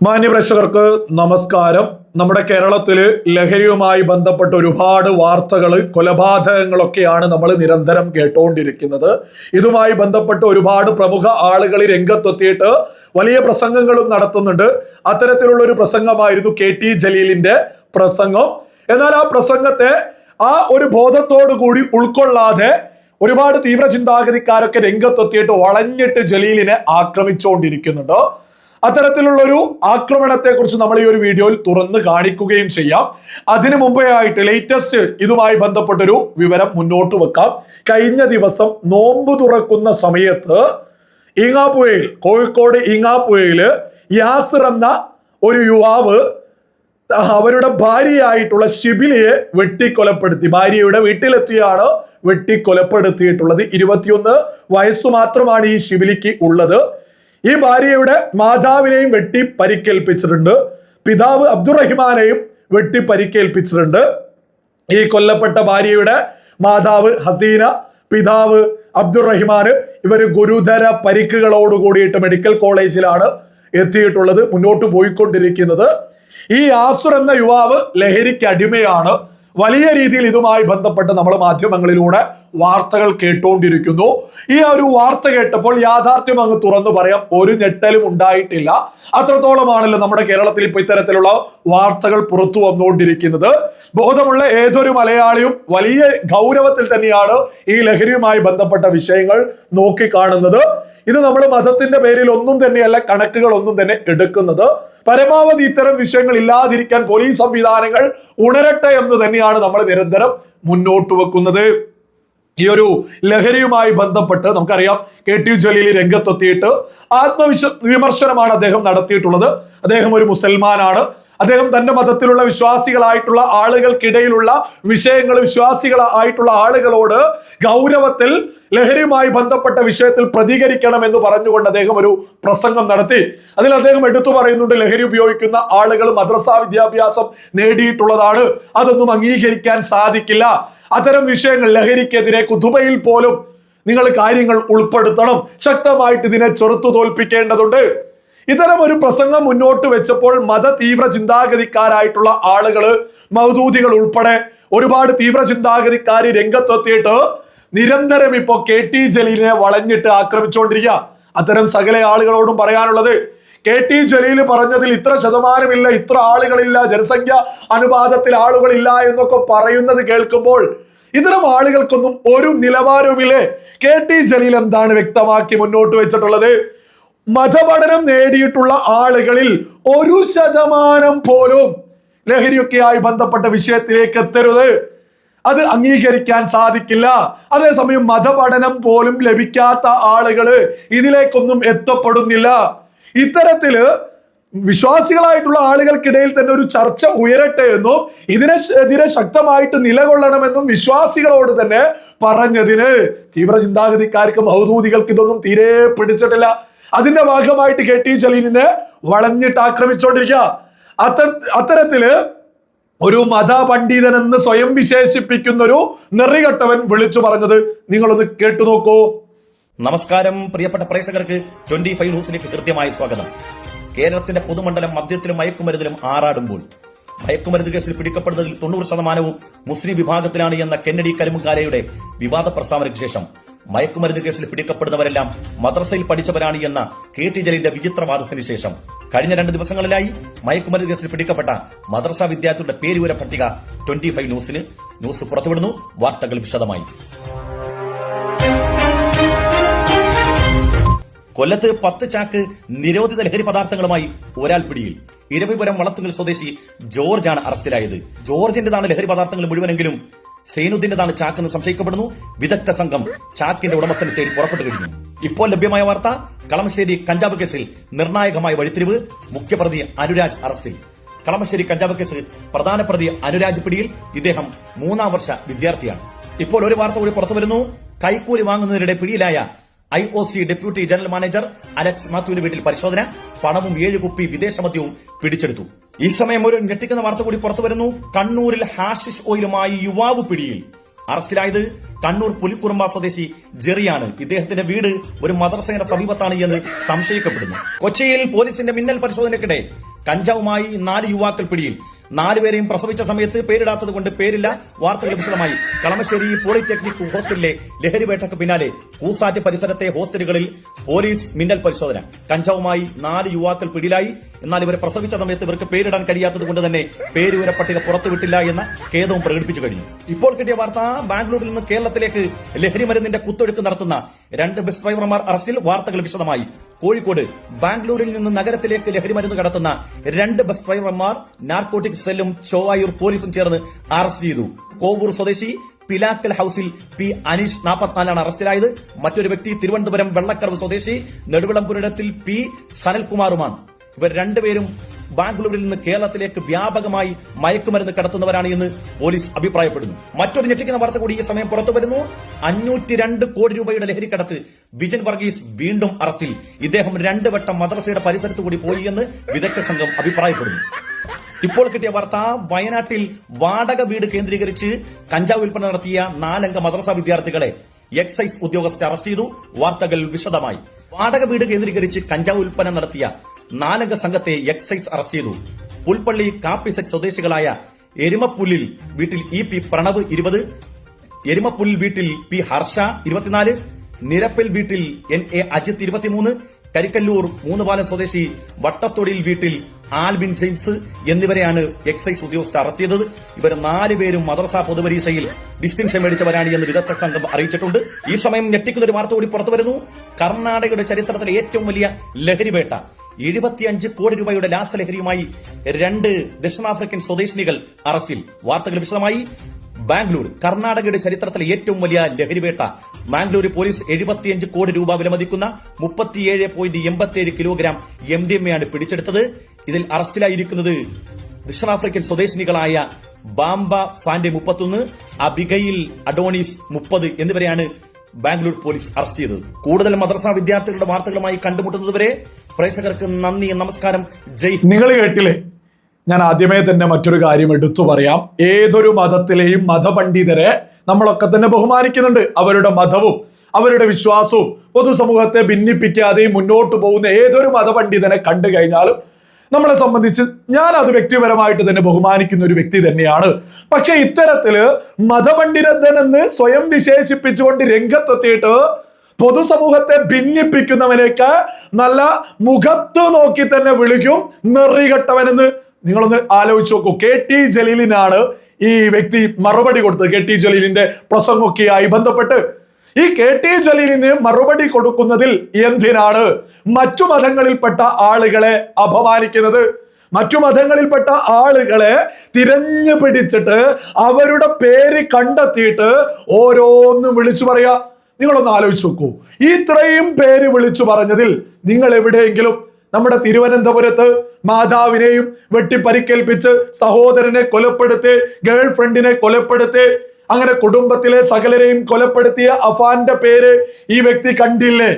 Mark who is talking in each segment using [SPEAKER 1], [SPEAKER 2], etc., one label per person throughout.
[SPEAKER 1] മാന്യപ്രേക്ഷകർക്ക് നമസ്കാരം. നമ്മുടെ കേരളത്തിൽ ലഹരിയുമായി ബന്ധപ്പെട്ട ഒരുപാട് വാർത്തകൾ കൊലപാതകങ്ങളൊക്കെയാണ് നമ്മൾ നിരന്തരം കേട്ടുകൊണ്ടിരിക്കുന്നത് ഇതുമായി ബന്ധപ്പെട്ട് ഒരുപാട് പ്രമുഖ ആളുകൾ രംഗത്തെത്തിയിട്ട് വലിയ പ്രസംഗങ്ങളും നടത്തുന്നുണ്ട്. അത്തരത്തിലുള്ള ഒരു പ്രസംഗമായിരുന്നു കെ ടി ജലീലിന്റെ പ്രസംഗം. എന്നാൽ ആ പ്രസംഗത്തെ ആ ഒരു ബോധത്തോടു കൂടി ഉൾക്കൊള്ളാതെ ഒരുപാട് തീവ്ര ചിന്താഗതിക്കാരൊക്കെ രംഗത്തെത്തിയിട്ട് വളഞ്ഞിട്ട് ജലീലിനെ ആക്രമിച്ചുകൊണ്ടിരിക്കുന്നുണ്ട് അത്തരത്തിലുള്ള ഒരു ആക്രമണത്തെ കുറിച്ച് നമ്മൾ ഈ ഒരു വീഡിയോയിൽ തുറന്ന് കാണിക്കുകയും ചെയ്യാം. അതിനു മുമ്പേ ആയിട്ട് ലേറ്റസ്റ്റ് ഇതുമായി ബന്ധപ്പെട്ടൊരു വിവരം മുന്നോട്ട് വെക്കാം. കഴിഞ്ഞ ദിവസം നോമ്പ് തുറക്കുന്ന സമയത്ത് ഈങ്ങാപ്പുഴയിൽ കോഴിക്കോട് ഇങ്ങാപ്പുഴയിൽ യാസർ എന്ന ഒരു യുവാവ് അവരുടെ ഭാര്യയായിട്ടുള്ള ഷിബിലിയെ വെട്ടിക്കൊലപ്പെടുത്തി. ഭാര്യയുടെ വീട്ടിലെത്തിയാണ് വെട്ടിക്കൊലപ്പെടുത്തിയിട്ടുള്ളത്. ഇരുപത്തിയൊന്ന് വയസ്സ് മാത്രമാണ് ഈ ഷിബിലിക്ക് ഉള്ളത്. ഈ ഭാര്യയുടെ മാതാവിനെയും വെട്ടി പരിക്കേൽപ്പിച്ചിട്ടുണ്ട്. പിതാവ് അബ്ദുറഹിമാനെയും വെട്ടി പരിക്കേൽപ്പിച്ചിട്ടുണ്ട്. ഈ കൊല്ലപ്പെട്ട ഭാര്യയുടെ മാതാവ് ഹസീന പിതാവ് അബ്ദുറഹിമാന് ഇവർ ഗുരുതര പരിക്കുകളോട് കൂടിയിട്ട് മെഡിക്കൽ കോളേജിലാണ് എത്തിയിട്ടുള്ളത് മുന്നോട്ട് പോയിക്കൊണ്ടിരിക്കുന്നത്. ഈ ആസുർ എന്ന യുവാവ് ലഹരിക്ക് അടിമയാണ്. വലിയ രീതിയിൽ ഇതുമായി ബന്ധപ്പെട്ട് നമ്മൾ മാധ്യമങ്ങളിലൂടെ വാർത്തകൾ കേട്ടുകൊണ്ടിരിക്കുന്നു ഈ ഒരു വാർത്ത കേട്ടപ്പോൾ യാഥാർത്ഥ്യം അങ്ങ് തുറന്നു പറയാം. ഒരു ഞെട്ടലും ഉണ്ടായിട്ടില്ല. അത്രത്തോളമാണല്ലോ നമ്മുടെ കേരളത്തിൽ ഇപ്പൊ ഇത്തരത്തിലുള്ള വാർത്തകൾ പുറത്തു വന്നുകൊണ്ടിരിക്കുന്നത്. ബോധമുള്ള ഏതൊരു മലയാളിയും വലിയ ഗൗരവത്തിൽ തന്നെയാണ് ഈ ലഹരിയുമായി ബന്ധപ്പെട്ട വിഷയങ്ങൾ നോക്കിക്കാണുന്നത്. ഇത് നമ്മൾ മതത്തിന്റെ പേരിൽ ഒന്നും തന്നെയല്ല കണക്കുകൾ ഒന്നും തന്നെ എടുക്കുന്നത്. പരമാവധി ഇത്തരം വിഷയങ്ങൾ ഇല്ലാതിരിക്കാൻ പോലീസ് സംവിധാനങ്ങൾ ഉണരട്ടെ എന്ന് തന്നെയാണ് നമ്മൾ നിരന്തരം മുന്നോട്ട് വെക്കുന്നത്. ഈ ഒരു ലഹരിയുമായി ബന്ധപ്പെട്ട് നമുക്കറിയാം കെ ടി ജലീൽ രംഗത്തെത്തിയിട്ട് ആത്മവിശ്വ വിമർശനമാണ് അദ്ദേഹം നടത്തിയിട്ടുള്ളത്. അദ്ദേഹം ഒരു മുസൽമാനാണ്. അദ്ദേഹം തന്റെ മതത്തിലുള്ള വിശ്വാസികളായിട്ടുള്ള ആളുകൾക്കിടയിലുള്ള വിഷയങ്ങൾ വിശ്വാസികളായിട്ടുള്ള ആളുകളോട് ഗൗരവത്തിൽ ലഹരിയുമായി ബന്ധപ്പെട്ട വിഷയത്തിൽ പ്രതികരിക്കണം എന്ന് പറഞ്ഞുകൊണ്ട് അദ്ദേഹം ഒരു പ്രസംഗം നടത്തി. അതിൽ അദ്ദേഹം എടുത്തു പറയുന്നുണ്ട് ലഹരി ഉപയോഗിക്കുന്ന ആളുകൾ മദ്രസ വിദ്യാഭ്യാസം നേടിയിട്ടുള്ളതാണ്. അതൊന്നും അംഗീകരിക്കാൻ സാധിക്കില്ല. അത്തരം വിഷയങ്ങൾ ലഹരിക്കെതിരെ കുതുബയിൽ പോലും നിങ്ങൾ കാര്യങ്ങൾ ഉൾപ്പെടുത്തണം. ശക്തമായിട്ട് ഇതിനെ ചെറുത്തു തോൽപ്പിക്കേണ്ടതുണ്ട്. ഇത്തരം ഒരു പ്രസംഗം മുന്നോട്ട് വെച്ചപ്പോൾ മത തീവ്ര ചിന്താഗതിക്കാരായിട്ടുള്ള ആളുകൾ മൗദൂദികൾ ഉൾപ്പെടെ ഒരുപാട് തീവ്ര ചിന്താഗതിക്കാർ രംഗത്തെത്തിയിട്ട് നിരന്തരം ഇപ്പോൾ കെ ടി ജലീലിനെ വളഞ്ഞിട്ട് ആക്രമിച്ചുകൊണ്ടിരിക്കുക അത്തരം സകല ആളുകളോടും പറയാനുള്ളത് കെ ടി ജലീൽ പറഞ്ഞതിൽ ഇത്ര ശതമാനമില്ല ഇത്ര ആളുകളില്ല ജനസംഖ്യ അനുപാതത്തിൽ ആളുകളില്ല എന്നൊക്കെ പറയുന്നത് കേൾക്കുമ്പോൾ ഇത്തരം ആളുകൾക്കൊന്നും ഒരു നിലവാരവുമില്ലേ? കെ ടി ജലീൽ എന്താണ് വ്യക്തമാക്കി മുന്നോട്ട് വെച്ചിട്ടുള്ളത്? മതപഠനം നേടിയിട്ടുള്ള ആളുകളിൽ ഒരു ശതമാനം പോലും ലഹരിയൊക്കെയായി ബന്ധപ്പെട്ട വിഷയത്തിലേക്ക് എത്തരുത്. അത് അംഗീകരിക്കാൻ സാധിക്കില്ല. അതേസമയം മതപഠനം പോലും ലഭിക്കാത്ത ആളുകൾ ഇതിലേക്കൊന്നും എത്തപ്പെടുന്നില്ല. ഇത്തരത്തിൽ വിശ്വാസികളായിട്ടുള്ള ആളുകൾക്കിടയിൽ തന്നെ ഒരു ചർച്ച ഉയരട്ടെ എന്നും ഇതിനെതിരെ ശക്തമായിട്ട് നിലകൊള്ളണമെന്നും വിശ്വാസികളോട് തന്നെ പറഞ്ഞതിന് തീവ്ര ചിന്താഗതിക്കാർക്ക് ഭൗതൂതികൾക്ക് ഇതൊന്നും തീരെ പിടിച്ചിട്ടില്ല. അതിന്റെ ഭാഗമായിട്ട് കെ ടി ജലീലിനെ വളഞ്ഞിട്ട് ആക്രമിച്ചുകൊണ്ടിരിക്കുക അത്ത അത്തരത്തിൽ ഒരു മതപണ്ഡിതൻ എന്ന് സ്വയം വിശേഷിപ്പിക്കുന്ന ഒരു നെറികെട്ടവൻ വിളിച്ചു പറഞ്ഞത് നിങ്ങളൊന്ന് കേട്ടു നോക്കൂ.
[SPEAKER 2] നമസ്കാരം പ്രിയപ്പെട്ട പ്രേക്ഷകർക്ക് ട്വന്റി ഫൈവ് ന്യൂസിലേക്ക് കൃത്യമായ സ്വാഗതം. കേരളത്തിന്റെ പൊതുമണ്ഡലം മദ്യത്തിലും മയക്കുമരുന്നിലും ആറാടുമ്പോൾ മയക്കുമരുന്ന് കേസിൽ പിടിക്കപ്പെടുന്നതിൽ തൊണ്ണൂറ് ശതമാനവും മുസ്ലിം വിഭാഗത്തിലാണ് എന്ന കെന്നഡി കരുമുകാലയുടെ വിവാദ പ്രസ്താവനയ്ക്ക് ശേഷം മയക്കുമരുന്ന് കേസിൽ പിടിക്കപ്പെടുന്നവരെല്ലാം മദ്രസയിൽ പഠിച്ചവരാണ് എന്ന കെ ടി ജലീലിന്റെ വിചിത്രവാദത്തിന് ശേഷം കഴിഞ്ഞ രണ്ട് ദിവസങ്ങളിലായി മയക്കുമരുന്ന് കേസിൽ പിടിക്കപ്പെട്ട മദ്രസ വിദ്യാർത്ഥികളുടെ പേരുവിവര പട്ടിക ട്വന്റി ഫൈവ് ന്യൂസിന് ന്യൂസ് പുറത്തുവിടുന്നു. വാർത്തകൾ വിശദമായി. കൊല്ലത്ത് പത്ത് ചാക്ക് നിരോധിത ലഹരി പദാർത്ഥങ്ങളുമായി ഒരാൾ പിടിയിൽ. ഇരവിപുരം വളത്തുങ്കൽ സ്വദേശി ജോർജാണ് അറസ്റ്റിലായത്. ജോർജിന്റേതാണ് ലഹരി പദാർത്ഥങ്ങൾ മുഴുവനെങ്കിലും. സൈനുദ്ദീന്റേതാണ് ചാക്കെന്ന് സംശയിക്കപ്പെടുന്നു. വിദഗ്ധ സംഘം ചാക്കിന്റെ ഉടമസ്ഥനെ തേടി പുറപ്പെട്ടു കഴിഞ്ഞു. ഇപ്പോൾ ലഭ്യമായ വാർത്ത കളമശ്ശേരി കഞ്ചാവ് കേസിൽ നിർണായകമായ വഴിത്തിരിവ് മുഖ്യപ്രതി അനുരാജ് അറസ്റ്റിൽ. കളമശ്ശേരി കഞ്ചാവ് കേസ് പ്രധാന പ്രതി അനുരാജ് പിടിയിൽ ഇദ്ദേഹം മൂന്നാം വർഷ വിദ്യാർത്ഥിയാണ്. ഇപ്പോൾ ഒരു വാർത്ത കൂടി പുറത്തുവരുന്നു. കൈക്കൂലി വാങ്ങുന്നതിനിടെ പിടിയിലായ I O C deputy general manager Alex മാത്യുവിന്റെ വീട്ടിൽ പരിശോധന. പണവും ഏഴ് കുപ്പി വിദേശ മദ്യവും പിടിച്ചെടുത്തു. ഈ സമയം ഒരു ഞെട്ടിക്കുന്ന വാർത്ത കൂടി പുറത്തുവരുന്നു കണ്ണൂരിൽ ഹാഷിഷ് ഓയിലുമായി യുവാവ് പിടിയിൽ. അറസ്റ്റിലായത് കണ്ണൂർ പുലിക്കുറുമ്പ സ്വദേശി ജെറിയാണ്. ഇദ്ദേഹത്തിന്റെ വീട് ഒരു മദർസയുടെ സമീപത്താണ് എന്ന് സംശയിക്കപ്പെടുന്നു. കൊച്ചിയിൽ പോലീസിന്റെ മിന്നൽ പരിശോധനയ്ക്കിടെ കഞ്ചാവുമായി നാല് യുവാക്കൾ പിടിയിൽ. നാലുപേരെയും പ്രസവിച്ച സമയത്ത് പേരിടാത്തത് കൊണ്ട് പേരില്ല. വാർത്തകൾ വിശദമായി കളമശ്ശേരി പോളിടെക്നിക് ഹോസ്റ്റലിലെ ലഹരിവേട്ടയ്ക്ക് പിന്നാലെ കൂസാറ്റ് പരിസരത്തെ ഹോസ്റ്റലുകളിൽ പോലീസ് മിന്നൽ പരിശോധന. കഞ്ചാവുമായി നാല് യുവാക്കൾ പിടിയിലായി. എന്നാൽ ഇവരെ പ്രസവിച്ച സമയത്ത് ഇവർക്ക് പേരിടാൻ കഴിയാത്തതുകൊണ്ട് തന്നെ പേരുവിവര പട്ടിക പുറത്തുവിട്ടില്ല എന്ന ഖേദവും പ്രകടിപ്പിച്ചു കഴിഞ്ഞു. ഇപ്പോൾ കിട്ടിയ വാർത്ത ബാംഗ്ലൂരിൽ നിന്ന് കേരളത്തിലേക്ക് ലഹരി മരുന്നിന്റെ കുത്തൊഴുക്ക് നടത്തുന്ന രണ്ട് ബസ് ഡ്രൈവർമാർ അറസ്റ്റിൽ വാർത്തകൾ വിശദമായി. കോഴിക്കോട് ബാംഗ്ലൂരിൽ നിന്ന് നഗരത്തിലേക്ക് ലഹരി മരുന്ന് കടത്തുന്ന രണ്ട് ബസ് ഡ്രൈവർമാർ നാർക്കോട്ടിക് സെല്ലും ചോവായൂർ പോലീസും ചേർന്ന് അറസ്റ്റ് ചെയ്തു. കോവൂർ സ്വദേശി പിലാക്കൽ ഹൌസിൽ പി അനീഷ് നാൽപ്പത്തിനാലാണ് അറസ്റ്റിലായത്. മറ്റൊരു വ്യക്തി തിരുവനന്തപുരം വെള്ളക്കടവ് സ്വദേശി നെടുവിളംപുരത്തിൽ പി സനൽകുമാറുമാണ്. ഇവർ രണ്ടുപേരും ബാംഗ്ലൂരിൽ നിന്ന് കേരളത്തിലേക്ക് വ്യാപകമായി മയക്കുമരുന്ന് കടത്തുന്നവരാണ് എന്ന് പോലീസ് അഭിപ്രായപ്പെടുന്നു. മറ്റൊരു ഞെട്ടിക്കുന്ന വാർത്ത കൂടി ഈ സമയം പുറത്തു വരുന്നു. അഞ്ഞൂറ്റി രണ്ട് കോടി രൂപയുടെ ലഹരിക്കടത്ത് വിജൻ വർഗീസ് വീണ്ടും അറസ്റ്റിൽ. ഇദ്ദേഹം രണ്ട് വട്ടം മദ്രസയുടെ പരിസരത്തു കൂടി പോയി എന്ന് വിദഗ്ധ സംഘം അഭിപ്രായപ്പെടുന്നു. ഇപ്പോൾ കിട്ടിയ വാർത്ത വയനാട്ടിൽ വാടക വീട് കേന്ദ്രീകരിച്ച് കഞ്ചാവ് വിൽപ്പന നടത്തിയ നാലംഗ മദ്രസ വിദ്യാർത്ഥികളെ എക്സൈസ് ഉദ്യോഗസ്ഥർ അറസ്റ്റ് ചെയ്തു. വാർത്തകൾ വിശദമായി. വാടക വീട് കേന്ദ്രീകരിച്ച് കഞ്ചാവ് വിൽപ്പന നടത്തിയ നാലംഗ സംഘത്തെ എക്സൈസ് അറസ്റ്റ് ചെയ്തു. പുൽപ്പള്ളി കാപ്പിസെക് സ്വദേശികളായ എരുമപ്പുല്ലിൽ വീട്ടിൽ ഇ പി പ്രണവ് ഇരുപത് എരുമപ്പുല്ലിൽ വീട്ടിൽ പി ഹർഷ ഇരുപത്തിനാല് നിരപ്പിൽ വീട്ടിൽ എൻ എ അജിത് ഇരുപത്തിമൂന്ന് കരിക്കല്ലൂർ മൂന്നുപാലം സ്വദേശി വട്ടത്തൊടിയിൽ വീട്ടിൽ ആൽബിൻ ജെയിംസ് എന്നിവരെയാണ് എക്സൈസ് ഉദ്യോഗസ്ഥർ അറസ്റ്റ് ചെയ്തത്. ഇവർ നാലുപേരും മദ്രസ പൊതുപരീക്ഷയിൽ ഡിസ്റ്റിങ്ഷൻ മേടിച്ചവരാണ് എന്ന് വിദഗ്ധ സംഘം അറിയിച്ചിട്ടുണ്ട്. ഈ സമയം ഞെട്ടിക്കുന്ന ഒരു വാർത്ത കൂടി പുറത്തു വരുന്നു. കർണാടകയുടെ ചരിത്രത്തിലെ ഏറ്റവും വലിയ ലഹരിവേട്ട എഴുപത്തിയഞ്ച് കോടി രൂപയുടെ ലാസലഹരിയുമായി രണ്ട് ദക്ഷിണാഫ്രിക്കൻ സ്വദേശിനികൾ അറസ്റ്റിൽ. വാർത്തകൾ വിശദമായി ബാംഗ്ലൂർ കർണാടകയുടെ ചരിത്രത്തിലെ ഏറ്റവും വലിയ ലഹരിവേട്ട ബാംഗ്ലൂർ പോലീസ് എഴുപത്തിയഞ്ച് കോടി രൂപ വിലമതിക്കുന്ന മുപ്പത്തിയേഴ് പോയിന്റ് എൺപത്തിയേഴ് കിലോഗ്രാം എം ഡി എം ആണ് പിടിച്ചെടുത്തത്. ഇതിൽ അറസ്റ്റിലായിരിക്കുന്നത് ദക്ഷിണാഫ്രിക്കൻ സ്വദേശിനികളായ ബാംബ ഫാൻഡെ മുപ്പത്തൊന്ന് അബിഗയിൽ അഡോണിസ് മുപ്പത് എന്നിവരെയാണ് ബാംഗ്ലൂർ പോലീസ് അറസ്റ്റ് ചെയ്തത്. കൂടുതൽ മദ്രസ വിദ്യാർത്ഥികളുടെ വാർത്തകളുമായി കണ്ടുമുട്ടുന്നതുവരെ പ്രേക്ഷകർക്ക് നന്ദി നമസ്കാരം. ജയ്
[SPEAKER 1] നിങ്ങൾ കേട്ടില്ലേ ഞാൻ ആദ്യമേ തന്നെ മറ്റൊരു കാര്യം എടുത്തു പറയാം. ഏതൊരു മതത്തിലെയും മതപണ്ഡിതരെ നമ്മളൊക്കെ തന്നെ ബഹുമാനിക്കുന്നുണ്ട്. അവരുടെ മതവും അവരുടെ വിശ്വാസവും പൊതുസമൂഹത്തെ ഭിന്നിപ്പിക്കാതെയും മുന്നോട്ട് പോകുന്ന ഏതൊരു മതപണ്ഡിതനെ കണ്ടു കഴിഞ്ഞാലും നമ്മളെ സംബന്ധിച്ച് ഞാൻ അത് വ്യക്തിപരമായിട്ട് തന്നെ ബഹുമാനിക്കുന്ന ഒരു വ്യക്തി തന്നെയാണ്. പക്ഷെ ഇത്തരത്തിൽ മതപണ്ഡിതൻ എന്ന് സ്വയം വിശേഷിപ്പിച്ചുകൊണ്ട് രംഗത്തെത്തിയിട്ട് പൊതുസമൂഹത്തെ ഭിന്നിപ്പിക്കുന്നവനേക്ക് നല്ല മുഖത്ത് നോക്കി തന്നെ വിളിക്കും നെറികെട്ടവനെന്ന്. നിങ്ങളൊന്ന് ആലോചിച്ച് നോക്കൂ. കെ ടി ജലീലിനാണ് ഈ വ്യക്തി മറുപടി കൊടുത്തത്. കെ ടി ജലീലിന്റെ പ്രസംഗമൊക്കെയായി ബന്ധപ്പെട്ട്. ഈ കെ ടി ജലീലിന് മറുപടി കൊടുക്കുന്നതിൽ എന്തിനാണ് മറ്റു മതങ്ങളിൽപ്പെട്ട ആളുകളെ അപമാനിക്കുന്നത്? മറ്റു മതങ്ങളിൽപ്പെട്ട ആളുകളെ തിരഞ്ഞു പിടിച്ചിട്ട് അവരുടെ പേര് കണ്ടെത്തിയിട്ട് ഓരോന്നും വിളിച്ചു പറയാ. നിങ്ങളൊന്ന് ആലോചിച്ച് നോക്കൂ. ഇത്രയും പേര് വിളിച്ചു പറഞ്ഞതിൽ നിങ്ങൾ എവിടെയെങ്കിലും നമ്മുടെ തിരുവനന്തപുരത്ത് മാതാവിനെയും വെട്ടിപ്പരിക്കേൽപ്പിച്ച് സഹോദരനെ കൊലപ്പെടുത്തി ഗേൾ ഫ്രണ്ടിനെ കൊലപ്പെടുത്തി അങ്ങനെ കുടുംബത്തിലെ സകലരെയും കൊലപ്പെടുത്തിയ അഫാന്റെ പേര് ഈ വ്യക്തി കണ്ടില്ലേ?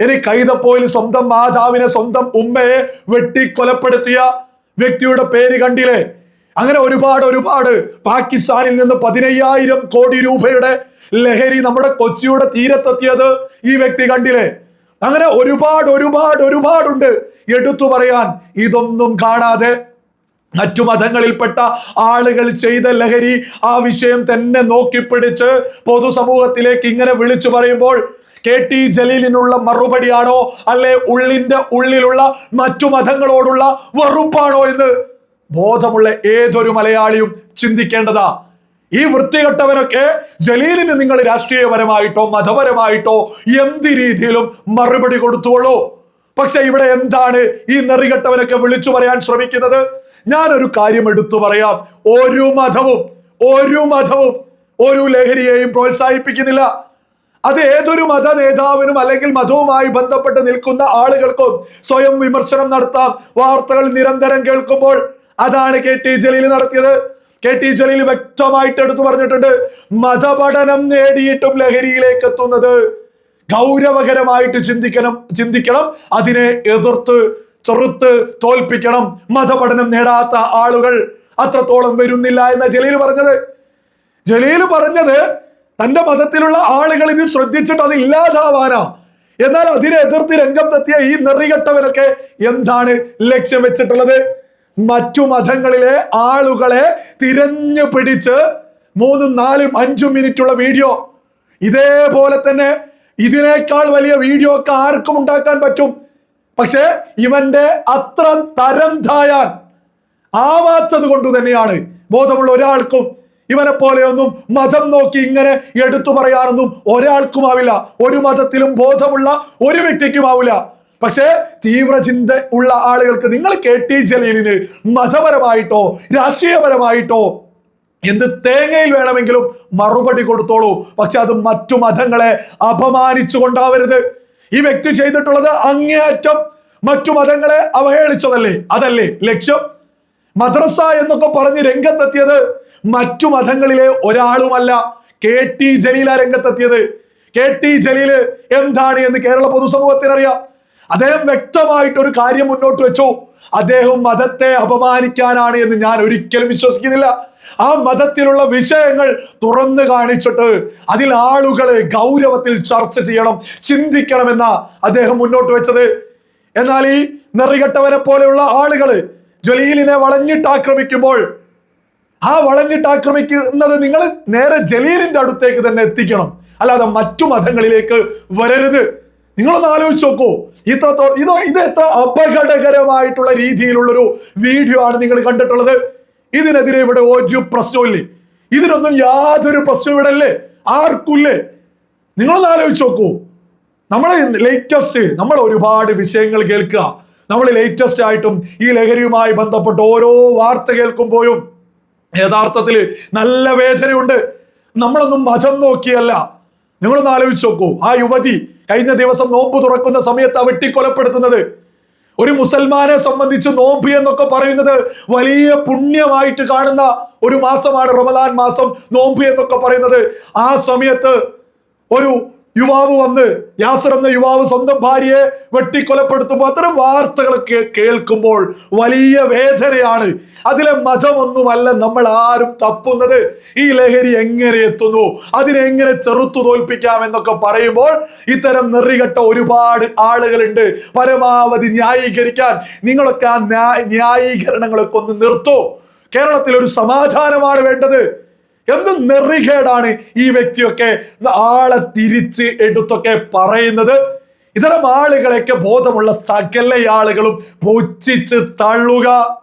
[SPEAKER 1] ഇനി കൈതപ്പോയിൽ സ്വന്തം മാതാവിനെ സ്വന്തം ഉമ്മയെ വെട്ടി കൊലപ്പെടുത്തിയ വ്യക്തിയുടെ പേര് കണ്ടില്ലേ? അങ്ങനെ ഒരുപാട് ഒരുപാട് പാകിസ്ഥാനിൽ നിന്ന് പതിനയ്യായിരം കോടി രൂപയുടെ ലഹരി നമ്മുടെ കൊച്ചിയുടെ തീരത്തെത്തിയത് ഈ വ്യക്തി കണ്ടില്ലേ? അങ്ങനെ ഒരുപാട് ഒരുപാട് ഒരുപാടുണ്ട്. എടുത്തു പറയാൻ ഇതൊന്നും കാണാതെ മറ്റു മതങ്ങളിൽപ്പെട്ട ആളുകൾ ചെയ്ത ലഹരി ആ വിഷയം തന്നെ നോക്കിപ്പിടിച്ച് പൊതുസമൂഹത്തിലേക്ക് ഇങ്ങനെ വിളിച്ചു പറയുമ്പോൾ കെ ടി ജലീലിനുള്ള മറുപടിയാണോ? അല്ലെ ഉള്ളിന്റെ ഉള്ളിലുള്ള മറ്റു മതങ്ങളോടുള്ള വെറുപ്പാണോ എന്ന് ബോധമുള്ള ഏതൊരു മലയാളിയും ചിന്തിക്കേണ്ടതാ. ഈ വൃത്തികെട്ടവരൊക്കെ ജലീലിന് നിങ്ങൾ രാഷ്ട്രീയപരമായിട്ടോ മതപരമായിട്ടോ എന്ത് രീതിയിലും മറുപടി കൊടുത്തുള്ളൂ പക്ഷെ ഇവിടെ എന്താണ് ഈ നെറികെട്ടവനൊക്കെ വിളിച്ചു പറയാൻ ശ്രമിക്കുന്നത്? ഞാനൊരു കാര്യം എടുത്തു പറയാം. ഒരു മതവും ഒരു മതവും ഒരു ലഹരിയെയും പ്രോത്സാഹിപ്പിക്കുന്നില്ല. അത് ഏതൊരു മത നേതാവിനും അല്ലെങ്കിൽ മതവുമായി ബന്ധപ്പെട്ട് നിൽക്കുന്ന ആളുകൾക്കും സ്വയം വിമർശനം നടത്താം. വാർത്തകൾ നിരന്തരം കേൾക്കുമ്പോൾ അതാണ് കെ ടി ജലീൽ നടത്തിയത്. കെ ടി ജലീൽ വ്യക്തമായിട്ട് എടുത്തു പറഞ്ഞിട്ടുണ്ട്. മതപഠനം നേടിയിട്ടും ലഹരിയിലേക്ക് എത്തുന്നത് ഗൗരവകരമായിട്ട് ചിന്തിക്കണം ചിന്തിക്കണം അതിനെ എതിർത്ത് ചെറുത്ത് തോൽപ്പിക്കണം. മതപഠനം നേടാത്ത ആളുകൾ അത്രത്തോളം വരുന്നില്ല എന്ന ജലീൽ പറഞ്ഞത്. ജലീൽ പറഞ്ഞത് തന്റെ മതത്തിലുള്ള ആളുകൾ ഇത് ശ്രദ്ധിച്ചിട്ട് അത് ഇല്ലാതാവാനാ. എന്നാൽ അതിനെ എതിർത്ത് രംഗത്തെത്തിയ ഈ നെറികെട്ടവരൊക്കെ എന്താണ് ലക്ഷ്യം വെച്ചിട്ടുള്ളത്? മറ്റു മതങ്ങളിലെ ആളുകളെ തിരഞ്ഞു പിടിച്ച് മൂന്നും നാലും അഞ്ചും മിനിറ്റുള്ള വീഡിയോ. ഇതേപോലെ തന്നെ ഇതിനേക്കാൾ വലിയ വീഡിയോ ഒക്കെ ആർക്കും ഉണ്ടാക്കാൻ പറ്റും? പക്ഷേ ഇവന്റെ അത്ര തരം തായാൻ ആവാത്തത് കൊണ്ട് തന്നെയാണ് ബോധമുള്ള ഒരാൾക്കും ഇവനെ പോലെയൊന്നും മതം നോക്കി ഇങ്ങനെ എടുത്തു പറയാനൊന്നും ഒരാൾക്കും ആവില്ല ഒരു മതത്തിലും ബോധമുള്ള ഒരു വ്യക്തിക്കും ആവില്ല പക്ഷേ തീവ്രചിന്ത ഉള്ള ആളുകൾക്ക് നിങ്ങൾ കെ ടി ജലീലിന് മതപരമായിട്ടോ രാഷ്ട്രീയപരമായിട്ടോ എന്ത് തേങ്ങയിൽ വേണമെങ്കിലും മറുപടി കൊടുത്തോളൂ. പക്ഷെ അത് മറ്റു മതങ്ങളെ അപമാനിച്ചു കൊണ്ടാവരുത് ഈ വ്യക്തി ചെയ്തിട്ടുള്ളത് അങ്ങേയറ്റം മറ്റു മതങ്ങളെ അവഹേളിച്ചതല്ലേ? അതല്ലേ ലക്ഷ്യം? മദ്രസ എന്നൊക്കെ പറഞ്ഞ് രംഗത്തെത്തിയത് മറ്റു മതങ്ങളിലെ ഒരാളുമല്ല. കെ ടി ജലീല രംഗത്തെത്തിയത്. കെ ടി ജലീൽ എന്താണ് എന്ന് കേരള പൊതുസമൂഹത്തിന് അറിയാം അദ്ദേഹം വ്യക്തമായിട്ട് ഒരു കാര്യം മുന്നോട്ട് വെച്ചു. അദ്ദേഹം മതത്തെ അപമാനിക്കാനാണ് എന്ന് ഞാൻ ഒരിക്കലും വിശ്വസിക്കുന്നില്ല. ആ മതത്തിലുള്ള വിഷയങ്ങൾ തുറന്നു കാണിച്ചിട്ട് അതിൽ ആളുകളെ ഗൗരവത്തിൽ ചർച്ച ചെയ്യണം ചിന്തിക്കണമെന്ന അദ്ദേഹം മുന്നോട്ട് വെച്ചത്. എന്നാൽ ഈ നെറികെട്ടവരെ പോലെയുള്ള ആളുകൾ ജലീലിനെ വളഞ്ഞിട്ട് ആക്രമിക്കുമ്പോൾ ആ വളഞ്ഞിട്ട് ആക്രമിക്കുന്നത് നിങ്ങൾ നേരെ ജലീലിന്റെ അടുത്തേക്ക് തന്നെ എത്തിക്കണം. അല്ലാതെ മറ്റു മതങ്ങളിലേക്ക് വരരുത്. നിങ്ങളൊന്ന് ആലോചിച്ച് നോക്കൂ. ഇത്രത്തോ ഇത് ഇത് എത്ര അപകടകരമായിട്ടുള്ള രീതിയിലുള്ളൊരു വീഡിയോ ആണ് നിങ്ങൾ കണ്ടിട്ടുള്ളത്. ഇതിനെതിരെ ഇവിടെ ഒരു പ്രശ്നമില്ലേ ഇതിനൊന്നും യാതൊരു പ്രശ്നം ഇവിടെ അല്ലേ ആർക്കുല്ലേ? നിങ്ങളൊന്ന് ആലോചിച്ച് നോക്കൂ. നമ്മൾ ലേറ്റസ്റ്റ് നമ്മൾ ഒരുപാട് വിഷയങ്ങൾ കേൾക്കുക. നമ്മൾ ലേറ്റസ്റ്റ് ആയിട്ടും ഈ ലഹരിയുമായി ബന്ധപ്പെട്ട് ഓരോ വാർത്ത കേൾക്കുമ്പോഴും യഥാർത്ഥത്തിൽ നല്ല വേദനയുണ്ട്. നമ്മളൊന്നും മതം നോക്കിയല്ല. നിങ്ങളൊന്ന് ആലോചിച്ച് നോക്കൂ. ആ യുവതി കഴിഞ്ഞ ദിവസം നോമ്പ് തുറക്കുന്ന സമയത്ത് ആ വെട്ടിക്കൊലപ്പെടുത്തുന്നത് ഒരു മുസൽമാനെ സംബന്ധിച്ച് നോമ്പ് എന്നൊക്കെ പറയുന്നത് വലിയ പുണ്യമായിട്ട് കാണുന്ന ഒരു മാസമാണ്. റമദാൻ മാസം നോമ്പ് എന്നൊക്കെ പറയുന്നത്. ആ സമയത്ത് ഒരു യുവാവ് വന്ന് യാസർ എന്ന യുവാവ് സ്വന്തം ഭാര്യയെ വെട്ടിക്കൊലപ്പെടുത്തുമ്പോൾ അത്തരം വാർത്തകളൊക്കെ കേൾക്കുമ്പോൾ വലിയ വേദനയാണ്. അതിലെ മതമൊന്നുമല്ല നമ്മൾ ആരും തപ്പുന്നത്. ഈ ലഹരി എങ്ങനെ എത്തുന്നു? അതിനെങ്ങനെ ചെറുത്തു തോൽപ്പിക്കാം എന്നൊക്കെ പറയുമ്പോൾ ഇത്തരം നെറികെട്ട ഒരുപാട് ആളുകളുണ്ട്. പരമാവധി ന്യായീകരിക്കാൻ നിങ്ങളൊക്കെ ആ ന്യായ- ന്യായീകരണങ്ങളൊക്കെ ഒന്ന് നിർത്തൂ. കേരളത്തിൽ ഒരു സമാധാനമാണ് വേണ്ടത്. എന്ത് നെറികേടാണ് ഈ വ്യക്തിയൊക്കെ ആളെ തിരിച്ച് എടുത്തൊക്കെ പറയുന്നത്? ഇത്തരം ആളുകളെയൊക്കെ ബോധമുള്ള സകല ആളുകളും പുച്ഛിച്ച് തള്ളുക.